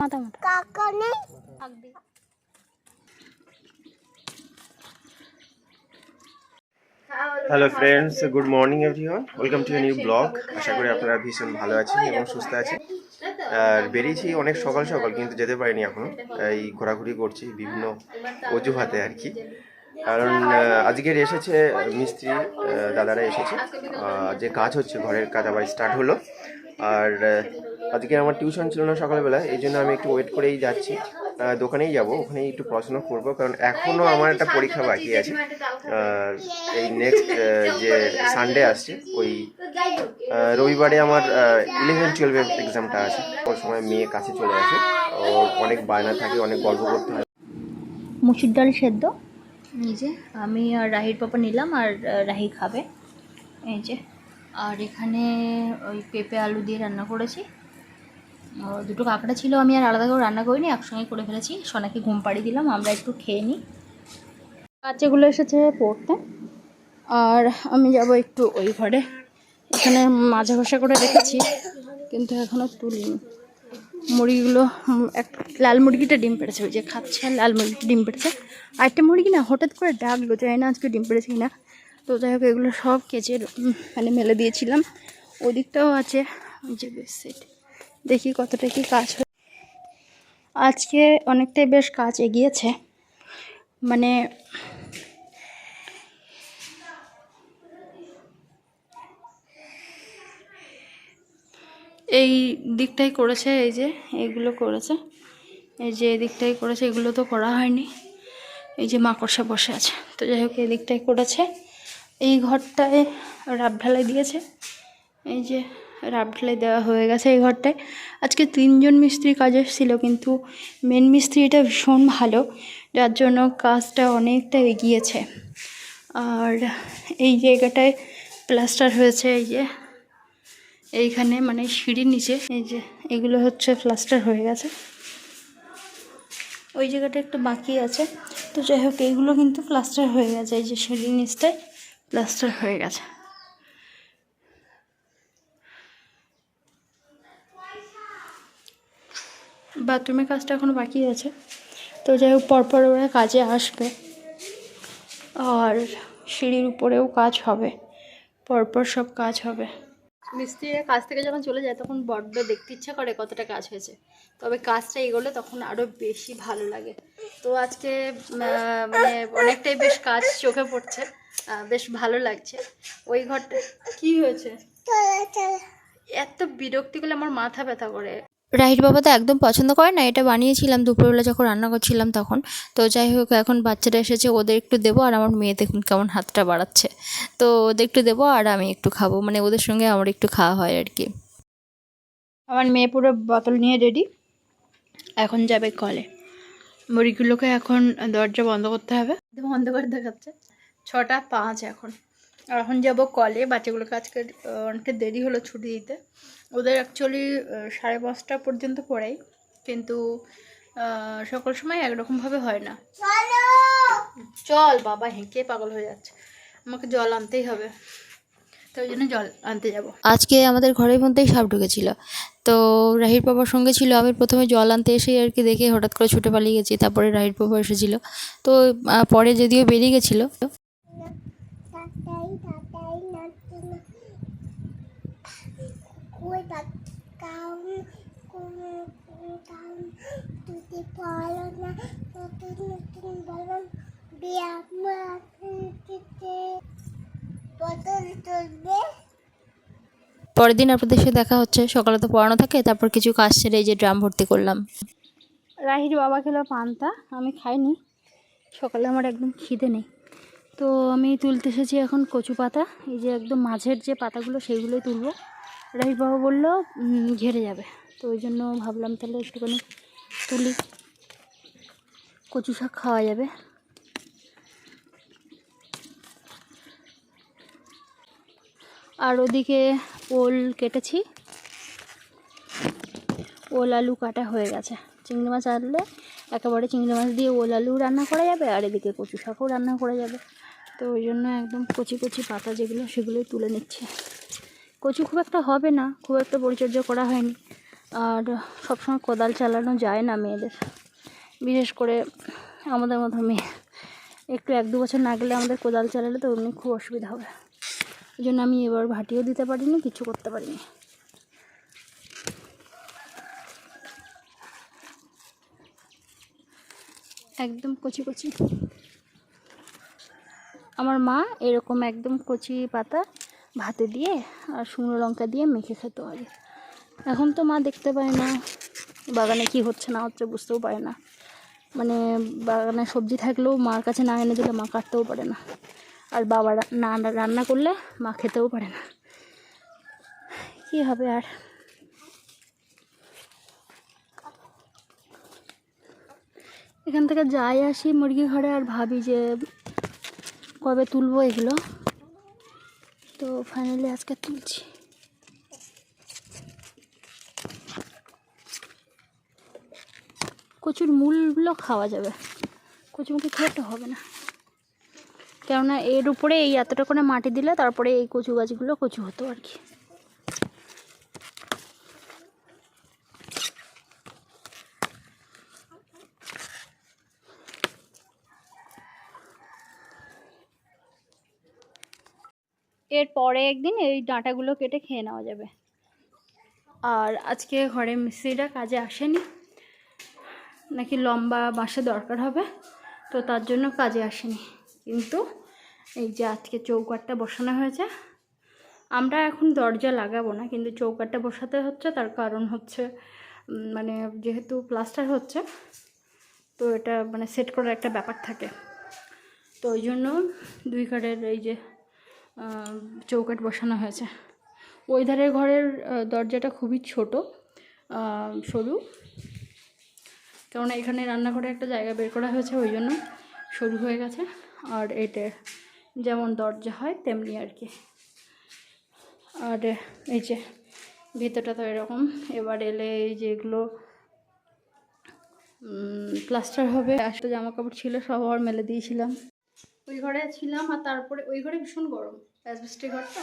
মাথা মোটা কাকা নেই? থাকবে। Hello friends good morning everyone welcome to new blog আশা করি আপনারা ভীষণ ভালো আছেন এবং সুস্থ আছেন। আর বেরিয়েছি অনেক সকাল সকাল কিন্তু যেতে পারিনি এখনও। এই ঘোরাঘুরি করছি বিভিন্ন অজুহাতে আর কি। কারণ আজকের এসেছে মিস্ত্রি দাদারা এসেছে। যে কাজ হচ্ছে ঘরের কাজ আবার স্টার্ট হলো। আর আজকে আমার টিউশন ছিল না সকালবেলা এই জন্য আমি একটু ওয়েট করেই যাচ্ছি। দোকানেই যাব ওখানেই একটু পড়াশোনা করব কারণ এখনও আমার একটা পরীক্ষা বাকি আছে। এই নেক্সট যে সানডে আসছে ওই রবিবারে আমার ইলেভেন টুয়েলভের এক্সামটা আছে। ওর সময় মেয়ে কাছে চলে আসে ওর অনেক বায়না থাকে অনেক গল্প করতে হয়। মুসুর ডাল সেদ্ধ? এই যে আমি আর রাহির পাপা নিলাম আর রাহি খাবে। এই যে আর এখানে ওই পেঁপে আলু দিয়ে রান্না করেছি। দুটো কাঁকড়া ছিল, আমি আর আলাদা করে রান্না করিনি, একসঙ্গে করে ফেলেছি। সোনাকে ঘুম পাড়িয়ে দিলাম, আমরা একটু খেয়ে নিই। বাচ্চাগুলো এসেছে পড়তে। আর আমি যাব একটু ওই ঘরে। এখানে মাজা ঘষা করে রেখেছি, কিন্তু এখনও তুলিনি। মুরগিগুলো এক লাল মুরগিটা ডিম পেড়েছে, ওই যে খাচ্ছে, লাল মুরগিটা ডিম পেড়েছে। আরেকটা মুরগি না, হঠাৎ করে ডাকলো যাই না আজকে ডিম পেড়েছে কিনা। তো যাই হোক, এগুলো সব কেচে মানে মেলে দিয়েছিলাম। ওদিকটাও আছে, ওই যে বেশ সেট দেখি কতটা কি কাজ হয় আজকে অনেকটাই বেশ কাজ এগিয়েছে। মানে এই দিকটাই করেছে, এই যে এইগুলো করেছে। এই যে এই দিকটাই করেছে, এগুলো তো করা হয়নি। এই যে মাকড়সা বসে আছে। তো যাই হোক এই দিকটাই করেছে। এই ঘরটায় রাব ঢালাই দিয়েছে। এই যে রাব ঢালাই দেওয়া হয়ে গেছে এই ঘরটায়। আজকে তিনজন মিস্ত্রি কাজ এসেছিল, কিন্তু মেন মিস্ত্রিটা ভীষণ ভালো, যার জন্য কাজটা অনেকটা এগিয়েছে। আর এই জায়গাটায় প্লাস্টার হয়েছে, এই যে, এইখানে মানে সিঁড়ির নিচে, এই যে, এগুলো হচ্ছে প্লাস্টার হয়ে গেছে। ওই জায়গাটা একটু বাকি আছে। তো যাই হোক এইগুলো কিন্তু প্লাস্টার হয়ে গেছে, এই যে সিঁড়ির নিচটায় প্লাস্টার হয়ে গেছে। বাথরুমের কাজটা এখনও বাকি আছে। তো যাই হোক, পরপর ওরা কাজে আসবে। আর সিঁড়ির উপরেও কাজ হবে। পরপর সব কাজ হবে। মিস্ত্রিরা কাজ থেকে যখন চলে যায়, তখন বড্ড দেখতে ইচ্ছা করে কতটা কাজ হয়েছে। তবে কাজটা এগোলে তখন আরও বেশি ভালো লাগে। তো আজকে মানে অনেকটাই বেশ কাজ চোখে পড়ছে। বেশ ভালো লাগছে। ওই ঘরটা কি হয়েছে? এত বিরক্তি করলে আমার মাথা ব্যথা করে। রাহির বাবা তো একদম পছন্দ করে না এটা বানিয়েছিলাম দুপুরবেলা যখন রান্না করছিলাম তখন। তো যাই হোক এখন বাচ্চারা এসেছে ওদের একটু দেবো আর আমার মেয়ে দেখুন কেমন হাতটা বাড়াচ্ছে। তো ওদের একটু দেবো আর আমি একটু খাব মানে ওদের সঙ্গে আমার একটু খাওয়া হয় আর কি। আমার মেয়ে পুরো বোতল নিয়ে রেডি এখন যাবে কলে। মুড়িগুলোকে এখন দরজা বন্ধ করতে হবে। বন্ধ করে দেখাচ্ছে। ছটা পাঁচ এখন। এখন যাব কলে বাচ্চাগুলোকে আজকে অনেকটা দেরি হলো ছুটি দিতে। ওদের অ্যাকচুয়ালি সাড়ে পাঁচটা পর্যন্ত পড়াই। কিন্তু সকল সময় একরকমভাবে হয় না। চলো বাবা, হেঁকে পাগল হয়ে যাচ্ছে। আমাকে জল আনতেই হবে। তো ওই জন্য জল আনতে যাব। আজকে আমাদের ঘরের মধ্যেই সাপ ঢুকেছিল। তো রাহির বাবার সঙ্গে ছিল। আমি প্রথমে জল আনতে এসে আর কি দেখে হঠাৎ করে ছুটে পালিয়ে গেছি। তারপরে রাহির বাবা এসেছিল। তো পরে যদিও বেরিয়ে গেছিল। না নতুন নতুন তুলবে পরের দিন আপনাদের সাথে দেখা হচ্ছে। সকালে তো পড়ানো থাকে তারপর কিছু কাজ সেরে এই যে ড্রাম ভর্তি করলাম। রাহির বাবা খেলো পান্তা আমি খাইনি। সকালে আমার একদম খিদে নেই। তো আমি তুলতে এসেছি এখন কচু পাতা এই যে একদম মাঝের যে পাতাগুলো সেইগুলোই তুলবো। রাহির বাবা বলল ঘেরে যাবে। তো ওই জন্য ভাবলাম তাহলে একটুখানি তুলি। কচু শাক খাওয়া যাবে। আর ওদিকে ওল কেটেছি। ওল আলু কাটা হয়ে গেছে। চিংড়ি মাছ আনলে একেবারে চিংড়ি মাছ দিয়ে ওল আলু রান্না করা যাবে, আর এদিকে কচু শাকও রান্না করা যাবে। তো ওই জন্য একদম কচি কচি পাতা যেগুলো সেগুলোই তুলে নিচ্ছে। কচু খুব একটা হবে না, খুব একটা পরিচর্যা করা হয়নি। আর সবসময় কোদাল চালানো যায় না মেয়েদের। বিশেষ করে আমাদের মতো মেয়ে। একটু এক দু বছর না গেলে আমাদের কোদাল চালালে তো অমনি খুব অসুবিধা হবে। ওই জন্য আমি এবার ভাটিও দিতে পারিনি, কিছু করতে পারিনি। একদম কচি কচি। আমার মা এরকম একদম কচি পাতা ভাতে দিয়ে আর শুকনো লঙ্কা দিয়ে মেখে খেতে আগে এখন তো মা দেখতে পায় না, বাগানে কি হচ্ছে না হচ্ছে বুঝতেও পারে না। মানে বাগানে সবজি থাকলেও মার কাছে না এনে দিলে মা কাটতেও পারে না। আর বাবা না রান্না করলে মা খেতেও পারে না। কী হবে আর? এখান থেকে যাই আসি মুরগি ঘরে আর ভাবি যে কবে তুলবো এগুলো। তো ফাইনালি আজকে তুলছি। কচুর মূলগুলো খাওয়া যাবে। কচুমুখি খেয়ে তো হবে না। কেননা এর উপরে এই এতটা করে মাটি দিলে তারপরে এই কচু গাছগুলো কচু হতো আর কি। এর পরে একদিন এই ডাঁটাগুলো কেটে খেয়ে নেওয়া যাবে। আর আজকে ঘরে মিস্ত্রিরা কাজে আসেনি। নাকি লম্বা বাঁশে দরকার হবে, তো তার জন্য কাজে আসেনি। কিন্তু এই যে আজকে চৌকাটটা বসানো হয়েছে, আমরা এখন দরজা লাগাবো না, কিন্তু চৌকাটটা বসাতে হচ্ছে, তার কারণ হচ্ছে মানে যেহেতু প্লাস্টার হচ্ছে, তো এটা মানে সেট করার একটা ব্যাপার থাকে। তো ওই জন্য দুই কাঠের এই যে চৌকাট বসানো হয়েছে। ওই ধারের ঘরের দরজাটা খুবই ছোট সরু। কেননা এখানে রান্নাঘরে একটা জায়গা বের করা হয়েছে, ওই জন্য সরু হয়ে গেছে। আর এতে যেমন দরজা হয়, তেমনি আর কি। আর এই যে ভিতরটা তো এরকম। এবার এলে এই যেগুলো প্লাস্টার হবে। একটা জামা কাপড় ছিল, সব আবার মেলে দিয়েছিলাম। ওই ঘরে ছিলাম আর তারপরে, ওই ঘরে ভীষণ গরম। অ্যাসবেস্টের ঘর তো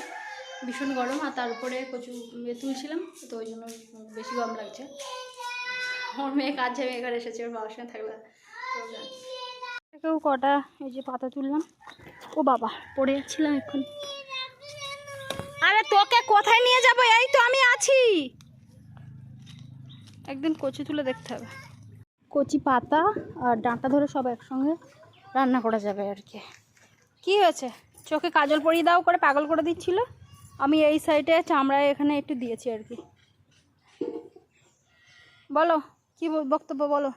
ভীষণ গরম আর তারপরে কচু ইয়ে তুলছিলাম, তো ওই জন্য বেশি গরম লাগছে। আমার মেয়ে কাজ যাবে এখানে এসেছে, ওর বাবার সঙ্গে থাকলে কেউ কটা এই যে পাতা তুললাম। ও বাবা, পড়ে যাচ্ছিলাম এখন। আরে তোকে কোথায় নিয়ে যাব? এই তো আমি আছি। একদিন কচি তুলে দেখতে হবে। কচি পাতা আর ডাঁটা ধরে সব একসঙ্গে রান্না করা যাবে আর কি। কি হয়েছে? চোখে কাজল পরিয়ে দাও করে পাগল করে দিচ্ছিল। আমি এই সাইডে চামড়ায় এখানে একটু দিয়েছি আর কি। বলো কি ব- বক্তব্য বলো।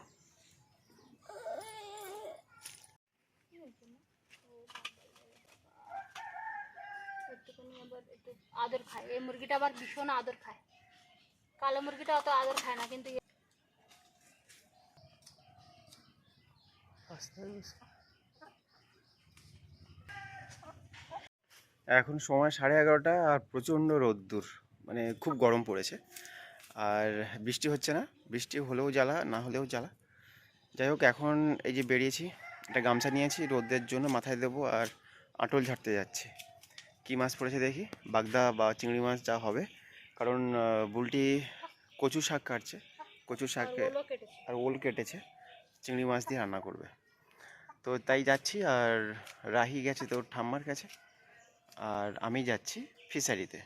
আদর খায়। এই মুরগিটা আবার ভীষণ আদর খায়। কালো মুরগিটা অত আদর খায় না কিন্তু এখন সময় সাড়ে এগারোটা আর প্রচণ্ড রোদ্দুর মানে খুব গরম পড়েছে। আর বৃষ্টি হচ্ছে না বৃষ্টি হলেও জ্বালা না হলেও জ্বালা। যাই হোক এখন এই যে বেরিয়েছি একটা গামছা নিয়েছি রোদের জন্য মাথায় দেবো আর আঁটল ঝাড়তে যাচ্ছি। কী মাছ পড়েছে দেখি বাগদা বা চিংড়ি মাছ যা হবে। কারণ বুলটি কচু শাক কাটছে কচু শাকে আর ওল কেটেছে চিংড়ি মাছ দিয়ে রান্না করবে। তো তাই যাচ্ছি আর রাহি গেছে তোর ঠাম্মার কাছে। আর আমি যাচ্ছি ফিশারিতে।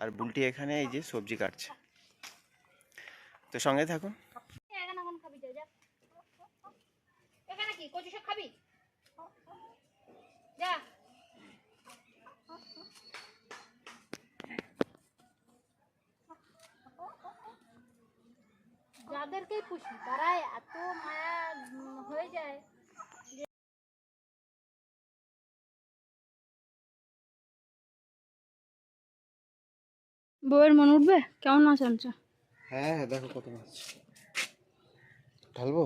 আর বুলটি এখানে এই যে সবজি কাটছে। তো সঙ্গে থাকুন। যাদেরকেই পুষি তারা এত মায়া হয়ে যায়। বউয়ের মন উঠবে? কেমন মাছ আনছে? হ্যাঁ হ্যাঁ দেখো কত মাছ। ঢালবো?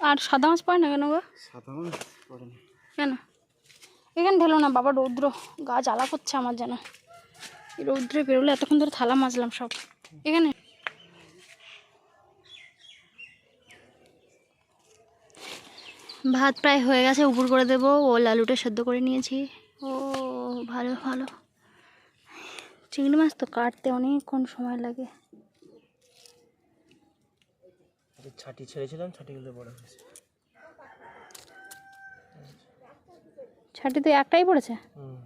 আর সাদা মাছ পায় না কেন গো? সাদা মাছ? পড়ে না। কেন? এখানে ঢেলো না বাবা রৌদ্র। গা জ্বালা করছে আমার যেন। এই রৌদ্রে বেরোলে এতক্ষণ ধরে থালা মাজলাম সব। এখানে? ভাত প্রায় হয়ে গেছে উপর করে দেবো। ওল আলুটা সেদ্ধ করে নিয়েছি। ও ভালো ভালো। চিংড়ি মাছ তো কাটতে অনেকক্ষণ সময় লাগে। ছাটি ছেড়েছিলাম ছাটিগুলো বড় হয়েছে ছাটি তো একটাই পড়েছে? হুম।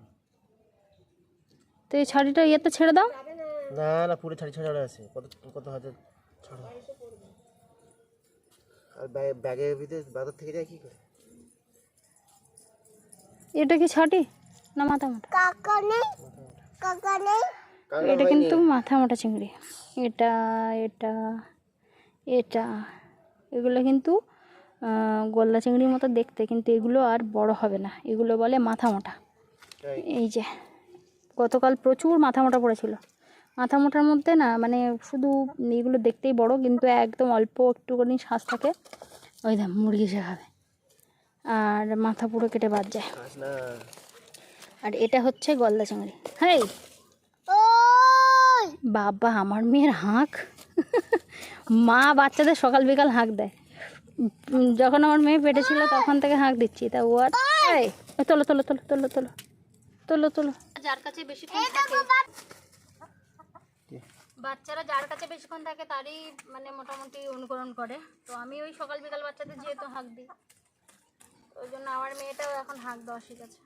তো এই ছাটিটা ইয়েতে ছেড়ে দাও। না না পুরো ছাড়ি ছাড়া আছে। কত কত হাজার ছাড়া? আর ব্যাগের ভিতরে বাজার থেকে যায় কি করে? এটা কি ছাটি? না মাথা কাকা কাকা নেই। এটা কিন্তু মাথা মোটা চিংড়ি। এটা এটা এটা। এগুলো কিন্তু গলদা চিংড়ির মতো দেখতে কিন্তু এগুলো আর বড় হবে না। এগুলো বলে মাথা মোটা। এই যে গতকাল প্রচুর মাথা মোটা পড়েছিল। মাথা মোটার মধ্যে না মানে শুধু এগুলো দেখতেই বড় কিন্তু একদম অল্প একটুখানি শ্বাস থাকে। ওই দাম মুরগি সে খাবে আর মাথা পুরো কেটে বাদ যায়। আর এটা হচ্ছে গলদা চিংড়ি। হ্যাঁ ওই! বাবা আমার মেয়ের হাঁক। মা বাচ্চাদের সকাল বিকাল হাঁক দেয়। যখন আমার মেয়ে পেটে ছিল তখন থেকে হাঁক দিচ্ছি। তা ও আর তোলো তোলো তোলো তোলো তোলো। তোলো তোলো। যার কাছে থাকে বাচ্চারা যার কাছে বেশিক্ষণ থাকে তারই মানে মোটামুটি অনুকরণ করে। তো আমি ওই সকাল বিকাল বাচ্চাদের যেহেতু হাঁক দিই ওই জন্য আমার মেয়েটাও এখন হাঁক দেওয়া শিখেছে।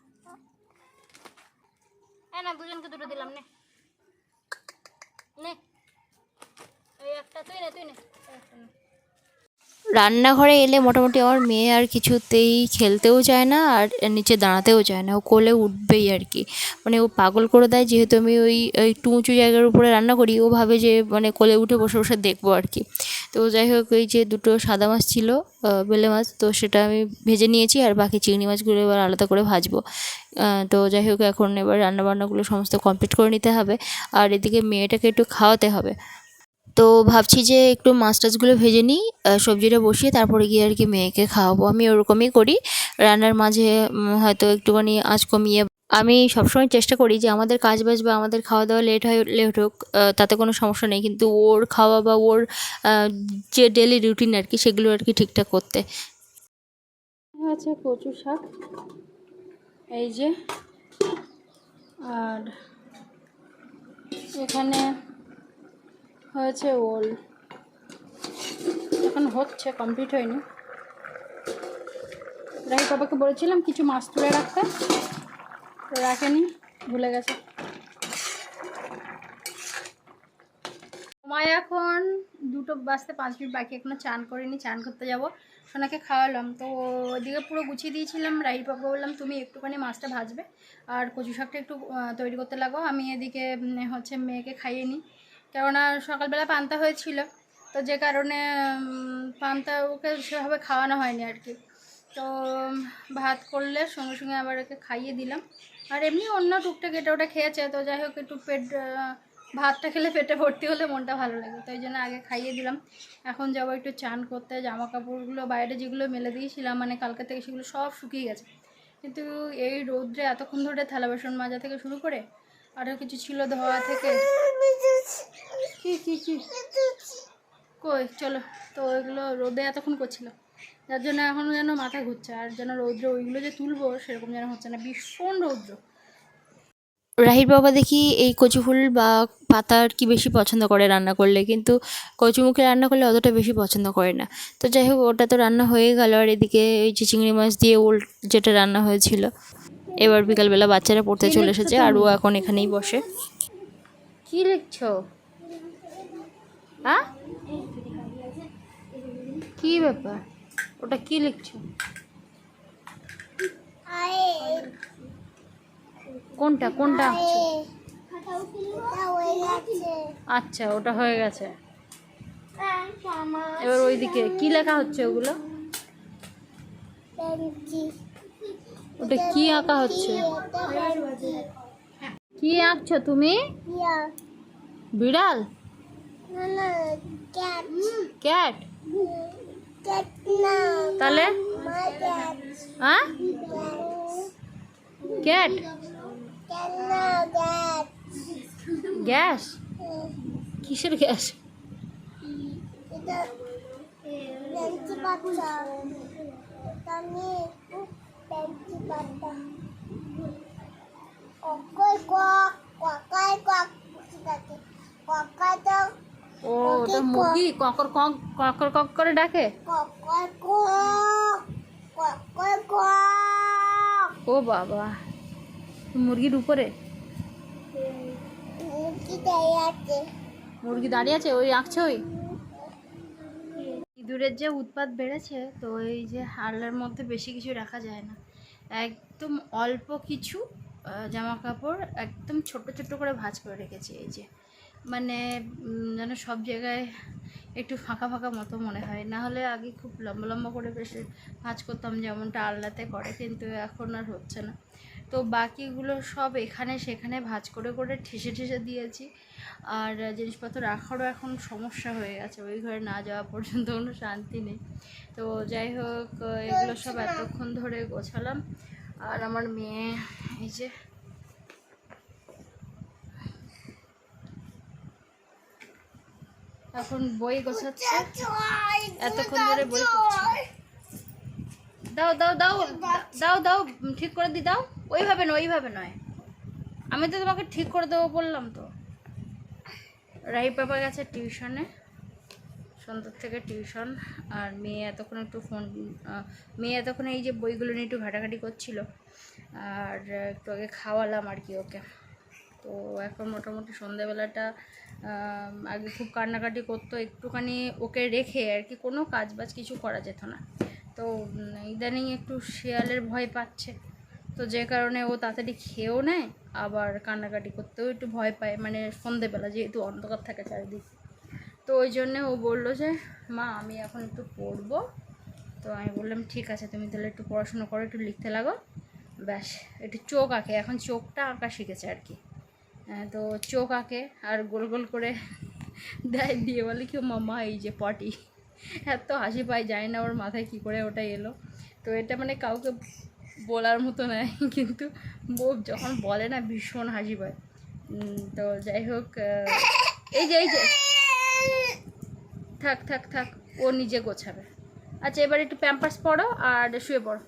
হ্যাঁ না, দুজনকে দুটো দিলাম, নে। নে। এই একটা তুই নে তুই নে। একটা নে। রান্নাঘরে এলে মোটামুটি আমার মেয়ে আর কিছুতেই খেলতেও চায় না আর নিচে দাঁড়াতেও চায় না। ও কোলে উঠবেই আর কি। মানে ও পাগল করে দেয়, যেহেতু আমি ওই একটু উঁচু জায়গার উপরে রান্না করি, ও ভাবে যে মানে কোলে উঠে বসে বসে দেখব আর কি। তো যাই হোক ওই যে দুটো সাদা মাছ ছিল বেলে মাছ, তো সেটা আমি ভেজে নিয়েছি আর বাকি চিংড়ি মাছগুলো এবার আলাদা করে ভাজবো। তো যাই হোক, এখন এবার রান্নাবান্নাগুলো সমস্ত কমপ্লিট করে নিতে হবে। আর এদিকে মেয়েটাকে একটু খাওয়াতে হবে। তো ভাবছি যে একটু মাছ টাছগুলো ভেজে নিই সবজিটা বসিয়ে তারপরে গিয়ে আর কি মেয়েকে খাওয়াবো। আমি ওরকমই করি। রান্নার মাঝে হয়তো একটুখানি আঁচ কমিয়ে আমি সবসময় চেষ্টা করি যে আমাদের কাজ বাজ বা আমাদের খাওয়া দাওয়া লেট হয়, লেট হোক তাতে কোনো সমস্যা নেই। কিন্তু ওর খাওয়া বা ওর যে ডেলি রুটিন আর কি, সেগুলো আর কি ঠিকঠাক করতে। আছে কচু শাক। এই যে, আর এখানে হয়েছে ওল। এখন হচ্ছে কমপ্লিট হয়নি। রাহি বাবাকে বলেছিলাম কিছু মাছ তুলে রাখতে। রাখেনি, ভুলে গেছে। সময় এখন দুটো বাজতে পাঁচ মিনিট বাকি, এখনও চান করিনি, চান করতে যাব। সোনাকে খাওয়ালাম, তো ওদিকে পুরো গুছিয়ে দিয়েছিলাম। রাহি পাপা বললাম, তুমি একটুখানি মাছটা ভাজবে, আর কচু শাকটা একটু তৈরি করতে লাগো আমি এদিকে হচ্ছে মেয়েকে খাইয়ে নিই। কেননা সকালবেলা পান্তা হয়েছিল, তো যে কারণে পান্তা ওকে সেভাবে খাওয়ানো হয়নি আর কি। তো ভাত করলে সঙ্গে সঙ্গে আবার ওকে খাইয়ে দিলাম। আর এমনি অন্য টুকটাক এটা ওটা খেয়েছে, তো যাই হোক একটু পেট ভাতটা খেলে পেটে ভর্তি হলে মনটা ভালো লাগে। তো এই জন্য আগে খাইয়ে দিলাম। এখন যাব একটু চান করতে জামা কাপড়গুলো বাইরে যেগুলো মেলে দিয়েছিলাম মানে কালকে থেকে সেগুলো সব শুকিয়ে গেছে। কিন্তু এই রৌদ্রে এতক্ষণ ধরে থালা বাসন মাজা থেকে শুরু করে আরও কিছু ছিল ধোয়া থেকে? কি কি কি? কই, চলো। তো ওইগুলো রোদে এতক্ষণ করছিল। যার জন্য এখনও যেন মাথা ঘুরছে, আর যেন রৌদ্র ওইগুলো যে তুলবো, সেরকম যেন হচ্ছে না। ভীষণ রৌদ্র। রাহির বাবা দেখি এই কচু ফুল বা পাতা আর কি বেশি পছন্দ করে রান্না করলে, কিন্তু কচুমুখে রান্না করলে অতটা বেশি পছন্দ করে না। তো যাই হোক, ওটা তো রান্না হয়ে গেল, আর এদিকে ওই যে চিংড়ি মাছ দিয়ে ওল যেটা রান্না হয়েছিল। এবার বিকালবেলা বাচ্চারা পড়তে চলে এসেছে আর ও এখন এখানেই বসে। কি লিখছো? হ্যাঁ? কি ব্যাপার? ওটা কি লিখছো? কোনটা? কোনটা আঁকছো? আচ্ছা ওটা হয়ে গেছে। এবার ওইদিকে কি লেখা হচ্ছে ওগুলো? ওটা কি আঁকা হচ্ছে? কি আঁকছো তুমি? বিড়াল? ক্যাট? তাহলে? হ্যাঁ? ক্যাট? গ্যাস? কিসের গ্যাস? এটা ও ওটা মুরগি? ককর কক ককর কক করে ডাকে? কক কক ও বাবা মুরগির উপরে? মুরগি দাঁড়িয়ে আছে। মুরগি দাঁড়িয়ে আছে ওই আঁকছে ওই? ইঁদুরের যে উৎপাত বেড়েছে, তো এই যে হাড়ের মধ্যে বেশি কিছু রাখা যায় না। একদম অল্প কিছু জামা কাপড় একদম ছোট ছোট করে ভাঁজ করে রেখেছি এই যে। মানে যেন সব জায়গায় একটু ফাঁকা ফাঁকা মতো মনে হয়। না হলে আগে খুব লম্বা লম্বা করে বেশ ভাঁজ করতাম, যেমনটা আলনাতে করে, কিন্তু এখন আর হচ্ছে না। তো বাকিগুলো সব এখানে সেখানে ভাঁজ করে করে ঠেসে ঠেসে দিয়েছি। আর জিনিসপত্র রাখারও এখন সমস্যা হয়ে গেছে। ওই ঘরে না যাওয়া পর্যন্ত কোনো শান্তি নেই। তো যাই হোক, এগুলো সব এতক্ষণ ধরে গোছালাম। আর আমার মেয়ে, এই যে এখন বই গোছাচ্ছে। এতক্ষণ ধরে বই দাও দাও দাও দাও দাও, ঠিক করে দি, দাও। ওইভাবে নয় ওইভাবে নয়। আমি তো তোমাকে ঠিক করে দেবো বললাম তো। রাহি বাবা গেছে টিউশনে, সন্ধ্যার থেকে টিউশন, আর মেয়ে এতক্ষণ একটু ফোন মেয়ে এতক্ষণ এই যে বইগুলো নিয়ে একটু ঘাটাঘাটি করছিল, আর একটু আগে খাওয়ালাম আর কি ওকে। তো এখন মোটামুটি সন্ধ্যাবেলাটা আগে খুব কান্নাকাটি করতো, একটুখানি ওকে রেখে আর কি কোনো কাজ বাজ কিছু করা যেত না। তো ইদানিং একটু শিয়ালের ভয় পাচ্ছে। তো যে কারণে ও তাড়াতাড়ি খেয়েও নেয় আবার কান্নাকাটি করতেও একটু ভয় পায় মানে সন্ধেবেলা যেহেতু অন্ধকার থাকে চারিদিক। তো ওই জন্যে ও বলল যে মা আমি এখন একটু পড়ব। তো আমি বললাম ঠিক আছে তুমি তাহলে একটু পড়াশোনা করো একটু লিখতে লাগো। ব্যাস একটু চোখ আঁকে এখন চোখটা আঁকা শিখেছে আর কি। হ্যাঁ, তো চোখ আঁকে আর গোল গোল করে দেয় দিয়ে বলে কি মামা এই যে পটি। এত হাসি পায় যায় না ওর মাথায় কি করে ওটা এলো। তো এটা মানে কাউকে বলার মতো নয় কিন্তু বউ যখন বলে না, ভীষণ হাসি পায়। তো যাই হোক এই যে এই যে। থাক থাক থাক, ও নিজে গোছাবে। আচ্ছা এবার একটু প্যাম্পার্স পড়ো আর শুয়ে পড়ো।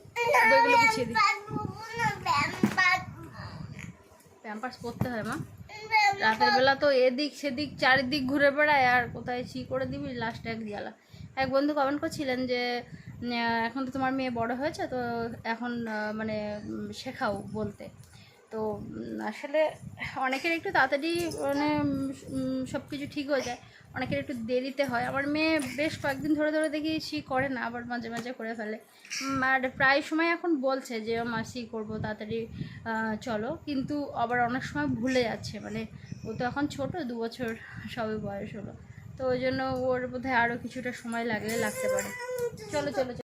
বইগুলো গুছিয়ে দিই। প্যাম্পার্স পরতে হয়, মা। রাতের বেলা তো এদিক সেদিক, চারিদিক ঘুরে বেড়ায়, আর কোথায় ছি করে দিবি? লাস্টে এক জ্বালা এক বন্ধু কমেন্ট করছিলেন যে এখন তো তোমার মেয়ে বড় হয়েছে, তো এখন মানে শেখাও বলতে। তো আসলে অনেকের একটু তাড়াতাড়ি মানে সব কিছু ঠিক হয়ে যায়, অনেকের একটু দেরিতে হয়। আমার মেয়ে বেশ কয়েকদিন ধরে ধরে দেখিয়েছি করে না, আবার মাঝে মাঝে করে ফেলে। আর প্রায় সময় এখন বলছে যে মাসি করব, তাড়াতাড়ি চলো। কিন্তু আবার অনেক সময় ভুলে যাচ্ছে মানে ও তো এখন ছোট, দু বছর সবে বয়স হলো। তো ওই জন্য ওর বোধহয় আরও কিছুটা সময় লাগলে লাগতে পারে। চলো চলো চলো।